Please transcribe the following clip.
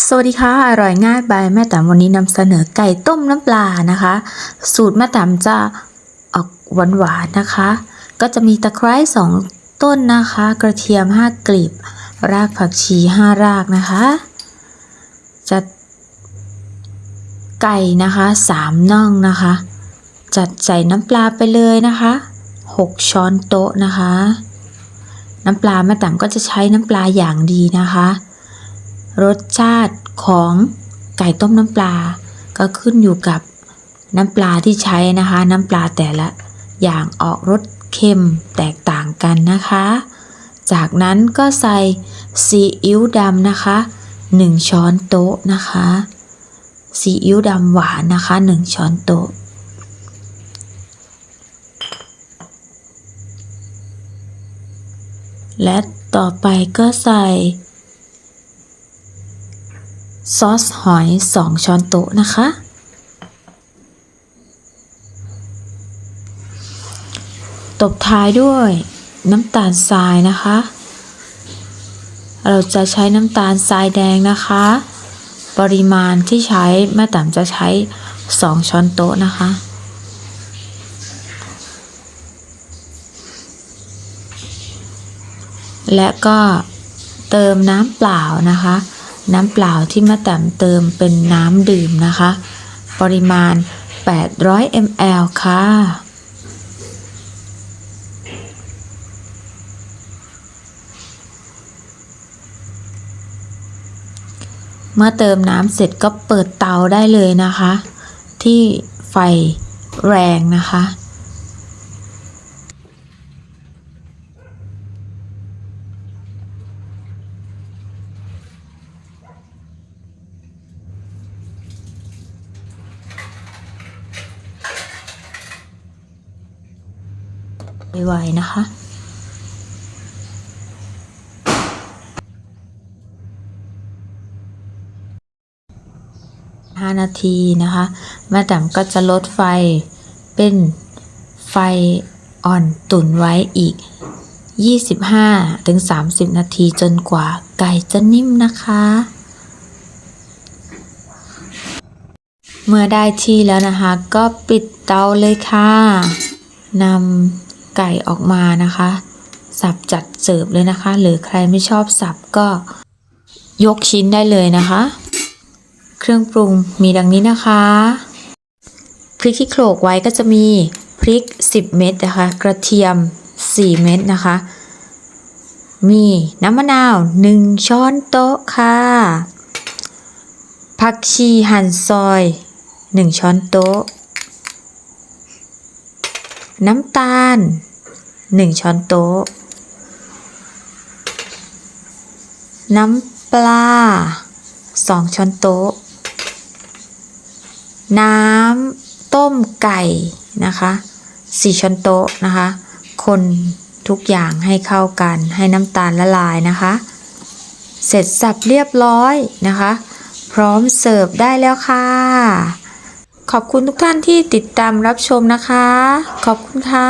สวัสดีค่ะ อร่อยง่ายบายแม่แต๋มวันนี้นำเสนอไก่ต้มน้ำปลานะคะ สูตรแม่แต๋มจะออกหวานหวานนะคะ ก็จะมีตะไคร้สองต้นนะคะ กระเทียม5กลีบ รากผักชี5รากนะคะจะไก่นะคะ3น่องนะคะ จัดใส่น้ำปลาไปเลยนะคะ6ช้อนโต๊ะนะคะ น้ำปลาแม่แต๋มก็จะใช้น้ำปลาอย่างดีนะคะ รสชาติของไก่ต้มน้ำปลา ก็ขึ้นอยู่กับน้ำปลาที่ใช้นะคะ น้ำปลาแต่ละอย่างออกรสเค็มแตกต่างกันนะคะ จากนั้นก็ใส่ซีอิ๊วดำนะคะ 1 ช้อนโต๊ะนะคะซีอิ๊วดำหวานนะคะ 1 ช้อนโต๊ะและต่อไปก็ใส่ ซอสหอย 2 ช้อนโต๊ะนะคะ ตบท้ายด้วยน้ำตาลทรายนะคะ เราจะใช้น้ำตาลทรายแดงนะคะ ปริมาณที่ใช้แม่แต๋มจะใช้ 2 ช้อนโต๊ะนะคะและก็เติมน้ำเปล่านะคะ น้ำเปล่าที่ม่แต๋มเติมเป็นน้ำดื่มนะคะ ปริมาณ 800 ml ค่ะ เมื่อเติมน้ำเสร็จก็เปิดเตาได้เลยนะคะ ที่ไฟแรงนะคะ ไวๆนะคะ5นาทีนะคะแม่แต๋มก็จะลดไฟเป็นไฟอ่อนตุ๋นไว้อีก 25ถึง30 นาทีจนกว่าไก่จะนิ่มนะคะ เมื่อได้ที่แล้วนะคะ ก็ปิดเตาเลยค่ะนำ ไก่ออกมานะคะ สับจัดเสิร์ฟเลยนะคะ หรือใครไม่ชอบสับก็ยกชิ้นได้เลยนะคะ เครื่องปรุงมีดังนี้นะคะพริกที่โขลกไว้ก็จะมีพริก 10 เม็ดนะคะ กระเทียม 4 เม็ดนะคะ มีน้ำมะนาว 1 ช้อนโต๊ะค่ะผักชีหั่นซอย 1 ช้อนโต๊ะ น้ำตาล 1 ช้อนโต๊ะ น้ำปลา 2 ช้อนโต๊ะ น้ำต้มไก่นะคะ4ช้อนโต๊ะนะคะ คนทุกอย่างให้เข้ากันให้น้ำตาลละลายนะคะ เสร็จสับเรียบร้อยนะคะ พร้อมเสิร์ฟได้แล้วค่ะ ขอบคุณทุกท่านที่ติดตามรับชมนะคะ ขอบคุณค่ะ